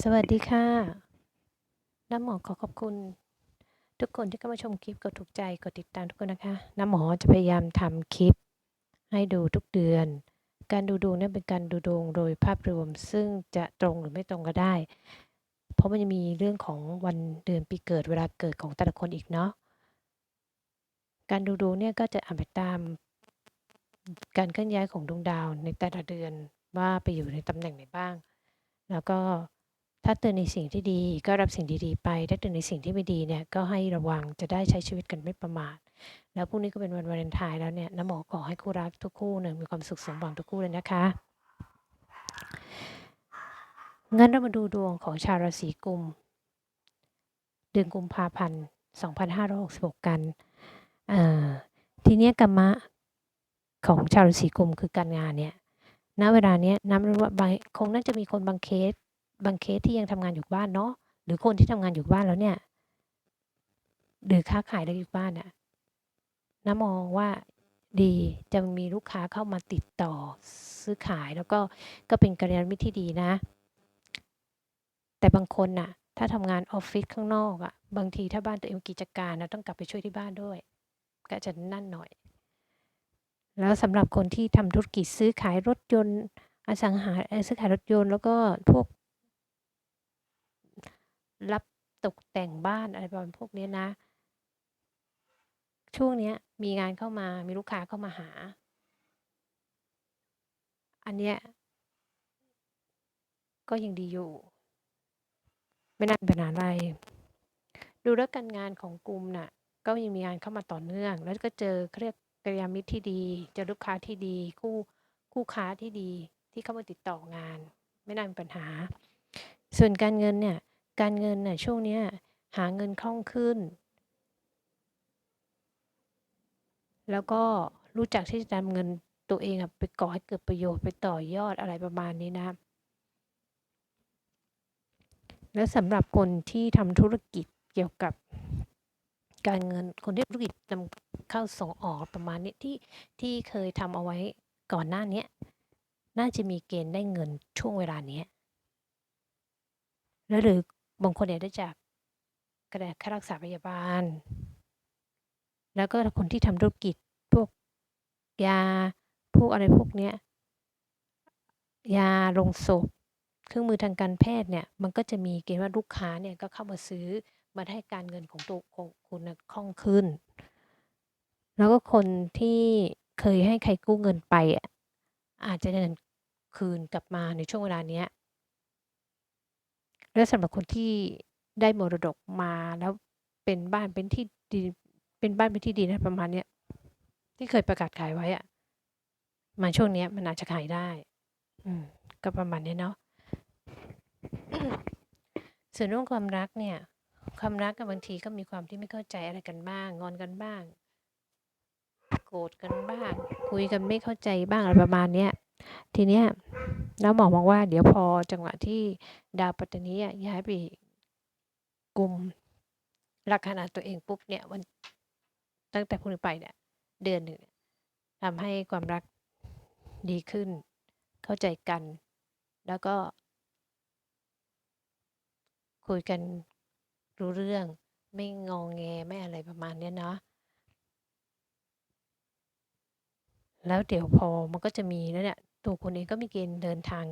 สวัสดีค่ะ น้ำหมอขอขอบคุณ ทุกคนที่เข้ามาชมคลิป กดถูกใจ กดติดตามทุกคนนะคะ น้ำหมอจะพยายามทำคลิป ให้ดูทุกเดือน การดูดวงนั้นเป็นการดูดวงโดยภาพรวม ซึ่งจะตรงหรือไม่ตรงก็ได้ เพราะมันจะมีเรื่องของวันเดือนปีเกิดเวลาเกิดของแต่ละคนอีกเนาะ การดูดวงเนี่ยก็จะอ่านไปตาม การเคลื่อนย้ายของดวงดาวในแต่ละเดือนว่าไปอยู่ในตำแหน่งไหนบ้าง แล้วก็ ถ้าเตือนในสิ่งที่ดีก็รับสิ่งดีๆไป ถ้าเตือนในสิ่งที่ไม่ดีเนี่ยก็ให้ระวังจะได้ใช้ชีวิตกันไม่ประมาท แล้วพรุ่งนี้ก็เป็นวันวาเลนไทน์แล้วเนี่ยน้ำหมอขอให้คู่รักทุกคู่เนี่ยมีความสุขสมหวังทุกคู่เลยนะคะ งั้นเรามาดูดวงของชาวราศีกุม เดือนกุมภาพันธ์2566 กันอ่าทีนี้กรรมะของชาวราศีกุมคือการงานเนี่ย ณ เวลาเนี้ยน้ำรู้ว่าบางคงน่าจะมีคนบางเคส บางเคสที่ยังทำงานอยู่บ้านเนาะหรือคนที่ทำงานอยู่บ้านแล้วเนี่ย หรือค้าขายได้อยู่บ้านอะน้ามองว่าดีจะมีลูกค้าเข้ามาติดต่อซื้อขายแล้วก็ก็เป็นกัลยาณมิตรที่ดีนะ แต่บางคนน่ะ ถ้าทำงานออฟฟิศข้างนอกอะบางทีถ้าบ้านตัวเองกิจการนะต้องกลับไปช่วยที่บ้านด้วย ก็จะนั่นหน่อย แล้วสำหรับคนที่ทำธุรกิจซื้อขายรถยนต์อสังหาซื้อขายรถยนต์ แล้วก็พวก รับตกแต่งบ้านอะไรประมาณพวกนี้นะ ช่วงนี้มีงานเข้ามามีลูกค้าเข้ามาหา อันเนี้ยก็ยังดีอยู่ ไม่น่ามีปัญหาอะไร ดูแล้วการงานของกลุ่มน่ะ ก็ยังมีงานเข้ามาต่อเนื่อง แล้วก็เจอเขาเรียกกัลยามิตรที่ดี เจอลูกค้าที่ดี คู่คู่ค้าที่ดีที่เข้ามาติดต่องาน ไม่น่ามีปัญหา ส่วนการเงินเนี่ย การเงินน่ะช่วงเนี้ยหาเงินคล่องขึ้น แล้วก็รู้จักที่จะนำเงินตัวเองไปก่อให้เกิดประโยชน์ไปต่อยอดอะไรประมาณนี้นะ แล้วสำหรับคนที่ทำธุรกิจเกี่ยวกับการเงินคนที่ธุรกิจนำเข้าส่งออกประมาณนี้ที่ที่เคยทำเอาไว้ก่อนหน้านี้น่าจะมีเกณฑ์ได้เงินช่วงเวลานี้แล้วหรือ บางคนเนี่ยได้จากกระดาษค่ารักษาพยาบาล แล้วก็คนที่ทำธุรกิจพวกยาพวกอะไรพวกเนี้ยยาลงศพเครื่องมือทางการแพทย์เนี่ยมันก็จะมีเกณฑ์ว่าลูกค้าเนี่ยก็เข้ามาซื้อมาให้การเงินของตัวของคุณคล่องขึ้น แล้วก็คนที่เคยให้ใครกู้เงินไปอะอาจจะได้เงินคืนกลับมาในช่วงเวลาเนี้ย แล้วสำหรับคนที่ได้มรดกมาแล้วเป็นบ้านเป็นที่ดินเป็นบ้านเป็นที่ดินะประมาณเนี้ยที่เคยประกาศขายไว้อะมาช่วงเนี้ยมันอาจจะขายได้ อืม ก็ประมาณนี้เนาะส่วนเรื่องความรักเนี่ย ความรักกับบางทีก็มีความที่ไม่เข้าใจอะไรกันบ้าง งอนกันบ้าง โกรธกันบ้าง คุยกันไม่เข้าใจบ้างอะไรประมาณเนี้ย ทีเนี้ยน้าหมอมองว่าเดี๋ยวพอจังหวะที่ดาวปัตตานีย้ายไปกลุ่มลัคนาตัวเองปุ๊บเนี่ยวันตั้งแต่พรุ่งนี้ไปเนี่ยเดือนหนึ่งทำให้ความรักดีขึ้น เข้าใจกัน แล้วก็ คุยกันรู้เรื่อง ไม่งองแงไม่อะไรประมาณเนี้ยเนาะแล้วเดี๋ยวพอมันก็จะมีแล้วเนี่ย ตัวคุณเองก็มีเกณฑ์เดินทาง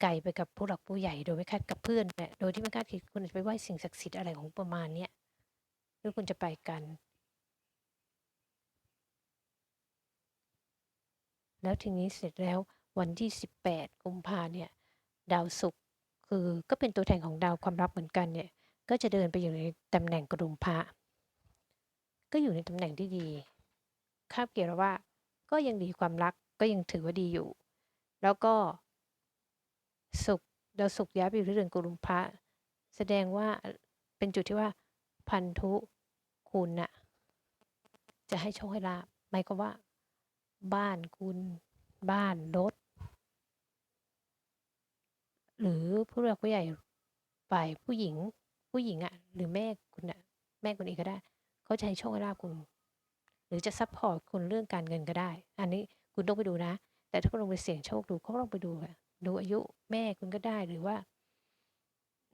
ไกลไปกับผู้หลักผู้ใหญ่โดยไม่คาดกับเพื่อนเนี่ยโดยที่ไม่คาดคิดคุณจะไปไหว้สิ่งศักดิ์สิทธิ์อะไรของประมาณเนี้ยหรือคุณจะไปกัน แล้วทีนี้เสร็จแล้ววันที่ 18 กุมภาเนี่ย ดาวศุกร์คือก็เป็นตัวแทนของดาวความรักเหมือนกันเนี่ย ก็จะเดินไปอยู่ในตำแหน่งกรุมพระก็อยู่ในตำแหน่งที่ดี คาบเกี่ยวว่าก็ยังดีความรักก็ยังถือว่าดีอยู่ แล้วก็ศุกร์ดาวศุกร์ย้ายไปอยู่ที่เรือนกุลุมพระแสดงว่าเป็นจุดที่ว่าพันธุคุณน่ะจะให้โชคให้ลาภหมายความว่า บ้านคุณบ้านรถหรือผู้หลักผู้ใหญ่ฝ่ายผู้หญิงผู้หญิงอะ่ะ หรือแม่คุณอะ่ะ แม่คุณเองก็ได้ เขาจะให้โชคให้ลาภคุณ หรือจะซัพพอร์ตคุณเรื่องการเงินก็ได้ อันนี้คุณต้องไปดูนะ แต่ถ้าคุณลองไปเสี่ยงโชคดูเขาลองไปดูอะดูอายุแม่คุณก็ได้หรือว่า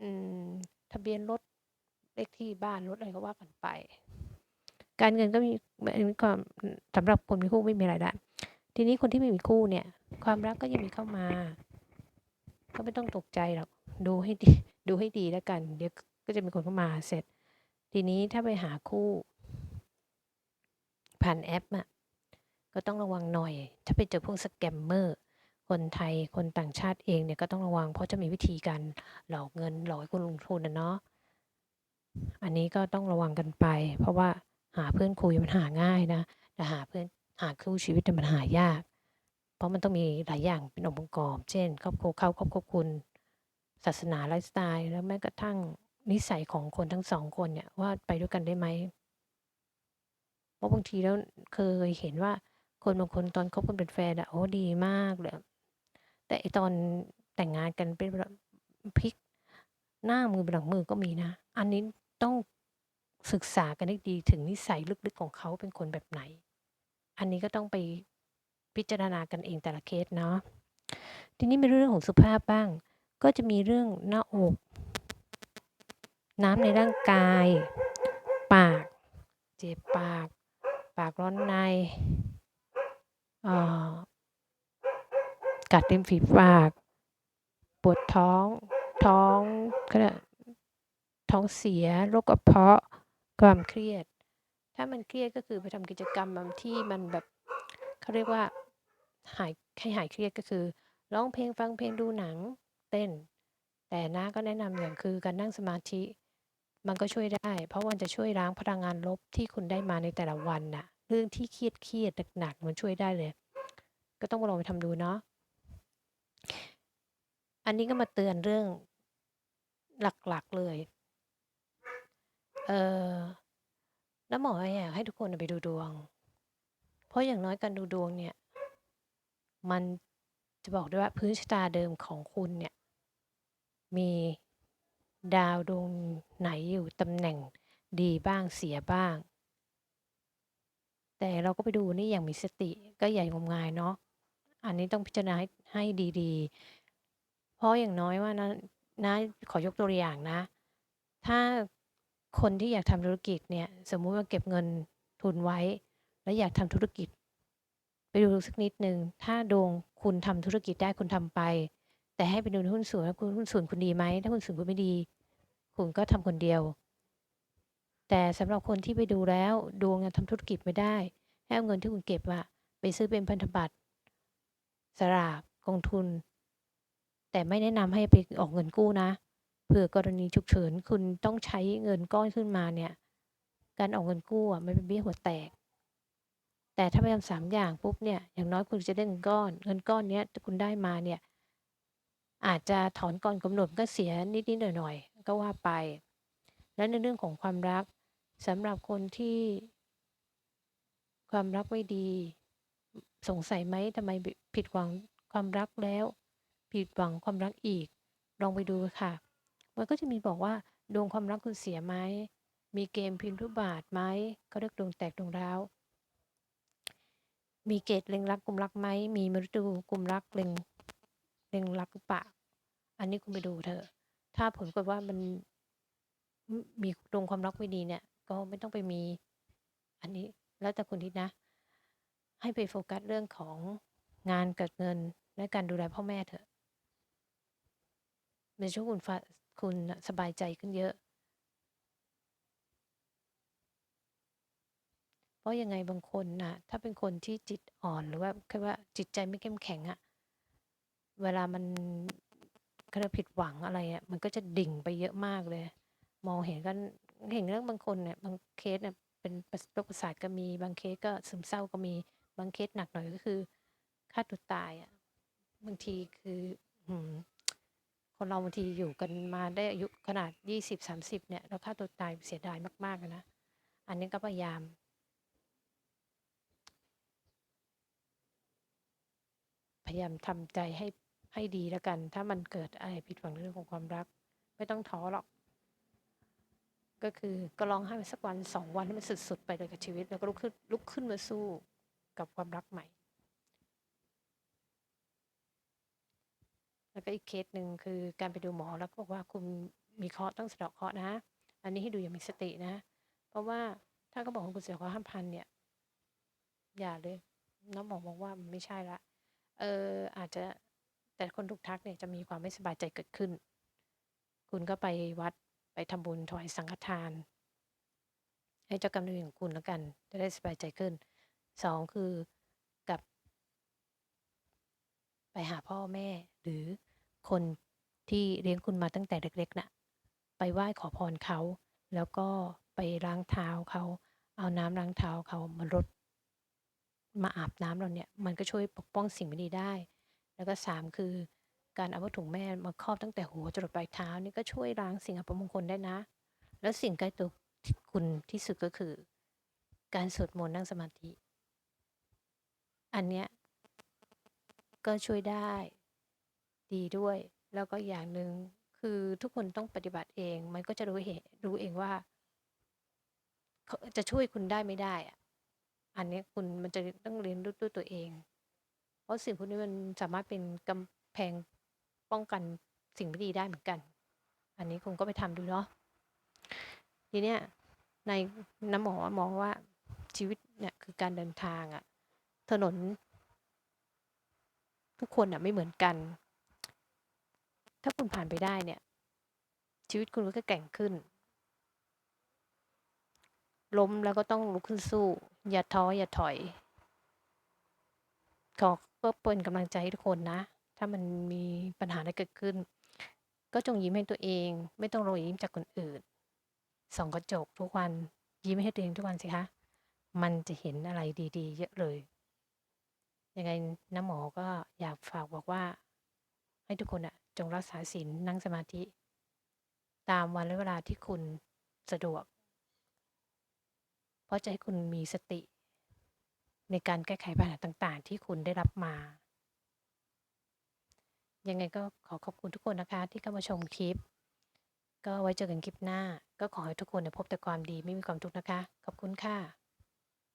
อืม ทะเบียนรถเลขที่บ้านรถอะไรก็ว่ากันไป การเงินก็มีอันนี้ก็สำหรับคนมีคู่ไม่มีรายได้ทีนี้คนที่ไม่มีคู่เนี่ย ความรักก็ยังมีเข้ามา ก็ไม่ต้องตกใจหรอกดูให้ดีดูให้ดีแล้วกัน เดี๋ยวก็จะมีคนเข้ามาเสร็จ ทีนี้ถ้าไปหาคู่ ผ่านแอปอะ ก็ต้องระวังหน่อย ถ้าไปเจอพวกสแกมเมอร์คนไทยคนต่างชาติเองเนี่ยก็ต้องระวัง เพราะจะมีวิธีการหลอกเงินหลอกให้คุณลงทุนอะเนาะอันนี้ก็ต้องระวังกันไป เพราะว่าหาเพื่อนคุยมันหาง่ายนะแต่หาเพื่อนหาคู่ชีวิตมันหายาก เพราะมันต้องมีหลายอย่างเป็นองค์ประกอบ เช่น ครอบครัวเขาครอบครัวคุณ ศาสนาไลฟ์สไตล์แล้วแม้กระทั่งนิสัยของคนทั้ง2คนเนี่ยว่าไปด้วยกันได้ไหมเพราะบางทีแล้วเคยเห็นว่า คนบางคนตอนคบกันเป็นแฟนอะโอ้ดีมากเลย แต่ไอตอนแต่งงานกันเป็นแบบพลิกหน้ามือเป็นหลังมือก็มีนะ อันนี้ต้องศึกษากันให้ดีถึงนิสัยลึกๆของเขาเป็นคนแบบไหน อันนี้ก็ต้องไปพิจารณากันเองแต่ละเคสเนาะ ทีนี้มาเรื่องของสุภาพบ้าง ก็จะมีเรื่องหน้าอก น้ำในร่างกาย ปาก เจ็บปาก ปากร้อนใน กัดริมฝีปาก ปวดท้อง ท้องเขาเรียกท้องเสีย โรคกระเพาะ ความเครียด ถ้ามันเครียดก็คือไปทำกิจกรรมที่มันแบบเขาเรียกว่าหายให้หายเครียดก็คือร้องเพลงฟังเพลงดูหนังเต้น แต่น้าก็แนะนำอย่างคือการนั่งสมาธิ มันก็ช่วยได้ เพราะมันจะช่วยล้างพลังงานลบที่คุณได้มาในแต่ละวันน่ะ เรื่องที่เครียดๆหนักๆมันช่วยได้เลย ก็ต้องลองไปทำดูเนาะอันนี้ก็มาเตือนเรื่องหลักๆเลย เออแล้วหมออยากให้ทุกคนไปดูดวง เพราะอย่างน้อยการดูดวงเนี่ย มันจะบอกได้ว่าพื้นชะตาเดิมของคุณเนี่ย มีดาวดวงไหนอยู่ตำแหน่งดีบ้างเสียบ้าง แต่เราก็ไปดูนี่อย่างมีสติก็อย่างมงายเนาะอันนี้ต้องพิจารณาให้ให้ดีๆ เพราะอย่างน้อยว่านะน้าขอยกตัวอย่างนะ ถ้าคนที่อยากทำธุรกิจเนี่ย สมมุติว่าเก็บเงินทุนไว้ แล้วอยากทำธุรกิจ ไปดูสักนิดหนึ่งถ้าดวงคุณทำธุรกิจได้คุณทำไป แต่ให้ไปดูหุ้นส่วนว่าคุณหุ้นส่วนคุณดีไหมถ้าหุ้นส่วนคุณไม่ดี คุณก็ทำคนเดียว แต่สำหรับคนที่ไปดูแล้วดวงอะทำธุรกิจไม่ได้ให้เอาเงินที่คุณเก็บอะไปซื้อเป็นพันธบัตรสลากกองทุน แต่ไม่แนะนำให้ไปออกเงินกู้นะเผื่อกรณีฉุกเฉินคุณต้องใช้เงินก้อนขึ้นมาเนี่ย การออกเงินกู้อะมันเป็นเบี้ยหัวแตก แต่ถ้าไปทำ3อย่างปุ๊บเนี่ยอย่างน้อยคุณจะได้เงินก้อน เงินก้อนเนี้ยที่คุณได้มาเนี่ย อาจจะถอนก่อนกำหนดก็เสียนิดๆหน่อยๆก็ว่าไป แล้วในเรื่องของความรัก สำหรับคนที่ความรักไม่ดี สงสัยไหมทำไมผิดหวังความรักแล้ว ผิดหวังความรักอีก ลองไปดูค่ะ มันก็จะมีบอกว่า ดวงความรักคุณเสียไหมมีเกณฑ์พินทุบาทไหมเขาเรียกดวงแตกดวงร้าวมีเกณฑ์เล็งรักกลุ่มรักไหมมีมฤตยูกุมรักเล็งเล็งรักหรือเปล่าอันนี้คุณไปดูเถอะ ถ้าผลกฏว่ามันมีดวงความรักไม่ดีเนี่ย ก็ไม่ต้องไปมี อันนี้แล้วแต่คุณคิดนะ ให้ไปโฟกัสเรื่องของงานกับเงินและการดูแลพ่อแม่เถอะในช่วงคุณฟาคุณสบายใจขึ้นเยอะ เพราะยังไงบางคนน่ะถ้าเป็นคนที่จิตอ่อนหรือว่าแค่ว่าจิตใจไม่เข้มแข็งอะเวลามันเขาเรียกผิดหวังอะไรอะมันก็จะดิ่งไปเยอะมากเลย มองเห็นกัน เห็นเรื่องบางคนเนี่ยบางเคสเนี่ยเป็นโรคประสาทก็มี บางเคสก็ซึมเศร้าก็มี บางเคสหนักหน่อยก็คือฆ่าตัวตายอะบางทีคืออืคนเราบางทีอยู่กันมาได้อายุขนาด20-30เนี่ยแล้วฆ่าตัวตายเสียดายมากๆนะอันนี้ก็พยายามพยายามทำใจให้ให้ดีแล้วกัน ถ้ามันเกิดอะไรผิดหวังเรื่องของความรัก ไม่ต้องท้อหรอก ก็คือก็ร้องไห้ไปสักวัน2วันให้มันสุดๆไปเลยกับชีวิต แล้วก็ลุกขึ้นลุกขึ้นมาสู้กับความรักใหม่ แล้วก็อีกเคสหนึ่งคือการไปดูหมอแล้วก็บอกว่าคุณมีเคราะห์ต้องสะเดาะเคราะห์นะ อันนี้ให้ดูอย่างมีสตินะ เพราะว่าถ้าเขาบอกว่าคุณเสียเคราะห์ห้าพันเนี่ย อย่าเลยน้องหมอบอกว่ามันไม่ใช่ละ เอออาจจะแต่คนถูกทักเนี่ยจะมีความไม่สบายใจเกิดขึ้น คุณก็ไปวัด ไปทำบุญถวายสังฆทาน ให้เจ้ากรรมนายเวรของคุณแล้วกัน จะได้สบายใจขึ้นสองคือกลับ ไปหาพ่อแม่หรือคนที่เลี้ยงคุณมาตั้งแต่เล็กๆน่ะไปไหว้ขอพรเขา แล้วก็ไปล้างเท้าเขาเอาน้ำล้างเท้าเขามารดมาอาบน้ำเราเนี่ย มันก็ช่วยปกป้องสิ่งไม่ดีได้ แล้วก็สามคือ การเอาวัตถุงแม่มาครอบตั้งแต่หัวจรดปลายเท้านี่ก็ช่วยล้างสิ่งอัปมงคลได้นะ แล้วสิ่งใกล้ตัวคุณที่สุดก็คือ การสวดมนต์นั่งสมาธิ อันเนี้ยก็ช่วยได้ดีด้วย แล้วก็อย่างหนึ่งคือทุกคนต้องปฏิบัติเอง มันก็จะรู้เหตุรู้เองว่าจะช่วยคุณได้ไม่ได้อะอันนี้คุณมันจะต้องเรียนรู้ด้วยตัวเอง เพราะสิ่งพวกนี้มันสามารถเป็นกำแพง ป้องกันสิ่งไม่ดีได้เหมือนกัน อันนี้คุณก็ไปทำดูเนาะทีเนี้ยในน้ำหมอมองว่าชีวิตเนี่ยคือการเดินทางอะถนน ทุกคนอะไม่เหมือนกัน ถ้าคุณผ่านไปได้เนี่ย ชีวิตคุณก็แก่งขึ้น ล้มแล้วก็ต้องลุกขึ้นสู้ อย่าท้ออย่าถอยขอก็เป็นกำลังใจให้ทุกคนนะ ถ้ามันมีปัญหาอะไรเกิดขึ้น ก็จงยิ้มให้ตัวเอง ไม่ต้องรอยิ้มจากคนอื่น ส่องกระจกทุกวันยิ้มให้ตัวเองทุกวันสิคะ มันจะเห็นอะไรดี ๆ เยอะเลย ยังไงน้ำหมอก็อยากฝากบอกว่า ให้ทุกคนอะจงรักษาศีลนั่งสมาธิ ตามวันและเวลาที่คุณสะดวก เพราะจะให้คุณมีสติ ในการแก้ไขปัญหาต่าง ๆ ที่คุณได้รับมา ยังไงก็ขอขอบคุณทุกคนนะคะ ที่เข้ามาชมคลิป ก็ไว้เจอกันคลิปหน้า ก็ขอให้ทุกคนพบแต่ความดีไม่มีความทุกข์นะคะ ขอบคุณค่ะ